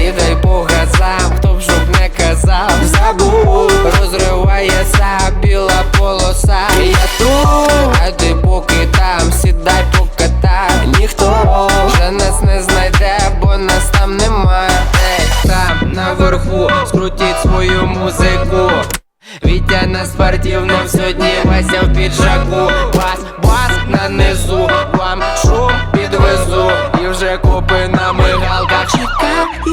І дай Бога сам, хто б жоб не казав, забув, розривається біла полоса. Я тут, а ти поки там, сідай по кота, ніхто вже нас не знайде, бо нас там нема. Ей, наверху скрутіть свою музику. Вітя на спортивному сьогодні Вася в піджаку, бас, бас на низу вам.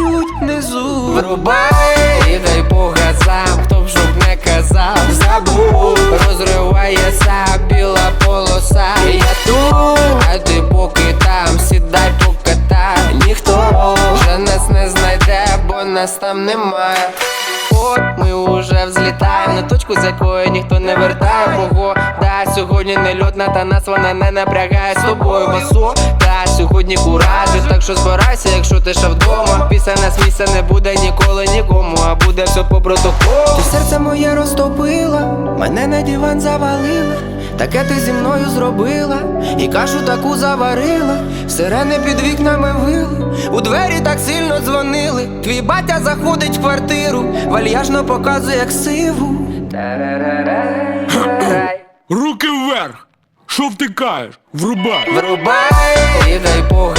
Чекають внизу. Врубай і дай по газам, хто б щоб не казав. Забув, розривається біла полоса. Я тут, а ти поки там, сідай покатай. Ніхто вже нас не знайде, бо нас там немає От ми уже взлітаємо на точку, з якої ніхто не вертає. Бого, да, сьогодні не льотна, та нас вона не напрягає. З тобою басу Та сьогодні куражі, так що збирайся, якщо ти ще вдома Після нас місця не буде ніколи нікому, а буде все по протоколу Ти серце моє розтопила, мене на диван завалила Таке ти зі мною зробила, і кашу таку заварила, сирени під вікнами вили, у двері так сильно дзвонили. Твій батя заходить в квартиру, вальяжно показує як сиву. Руки вверх! Що втикаєш? Врубай! Врубай і дай по